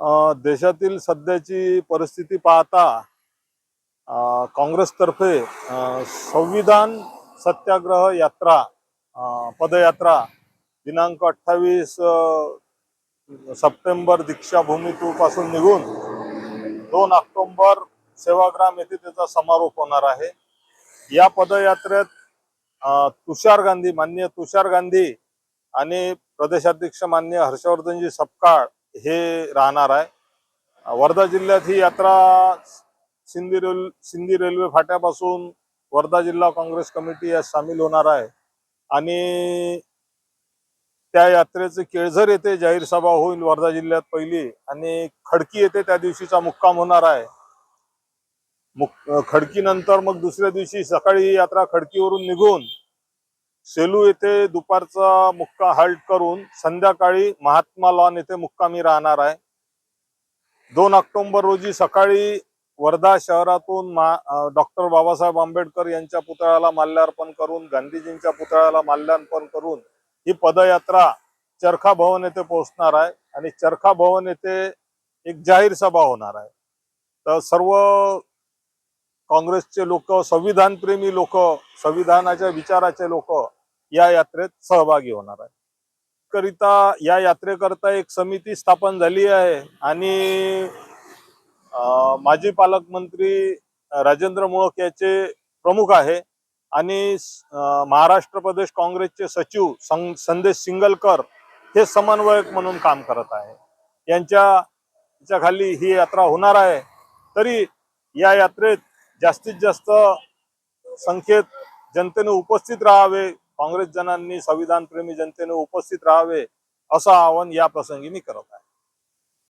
देशातील सध्याची परिस्थिती पाहता काँग्रेसतर्फे संविधान सत्याग्रह यात्रा अ, पदयात्रा दिनांक अठ्ठावीस सप्टेंबर दीक्षाभूमीतून निघून दोन ऑक्टोंबर सेवाग्राम येथे त्याचा समारोप होणार आहे. या पदयात्रेत तुषार गांधी मान्य तुषार गांधी आणि प्रदेशाध्यक्ष मान्य हर्षवर्धनजी सपकाळ हे राहणार आहे. वर्धा जिल्ह्यात ही यात्रा सिंधी रेल सिंधी रेल्वे फाट्यापासून वर्धा जिल्हा काँग्रेस कमिटी यात सामील होणार आहे. आणि त्या यात्रेचे केळझर येथे जाहीर सभा होईल वर्धा जिल्ह्यात पहिली आणि खडकी येथे त्या दिवशीचा मुक्काम होणार आहे. मुक खडकीनंतर मग दुसऱ्या दिवशी सकाळी ही यात्रा खडकीवरून निघून सेलू येथे दुपारचा मुक्का हल्ट करून संध्याकाळी महात्मा लॉन येथे मुक्कामी राहणार आहे. दोन ऑक्टोबर रोजी सकाळी वर्धा शहरातून डॉक्टर बाबासाहेब आंबेडकर यांच्या पुतळ्याला माल्यार्पण करून गांधीजींच्या पुतळ्याला माल्यार्पण करून ही पदयात्रा चरखा भवन येथे पोहोचणार आहे आणि चरखा भवन येथे एक जाहीर सभा होणार आहे. तर सर्व काँग्रेसचे लोक संविधानप्रेमी लोक संविधानाच्या विचाराचे लोक या यात्रेत सहभागी होणार आहे. करिता या यात्रेकरता एक समिती स्थापन झाली आहे आणि अं, माजी पालकमंत्री राजेंद्र मोळक याचे प्रमुख आहे आणि महाराष्ट्र प्रदेश काँग्रेसचे सचिव सं- संदेश सिंगलकर हे समन्वयक म्हणून काम करत आहे. यांच्या यांच्या खाली ही यात्रा होणार आहे. तरी या यात्रेत जास्तीत जास्त संख्येत जनतेने उपस्थित राहावे काँग्रेस जनांनी संविधानप्रेमी जनतेने उपस्थित राहावे असं आवाहन या प्रसंगी मी करत आहे.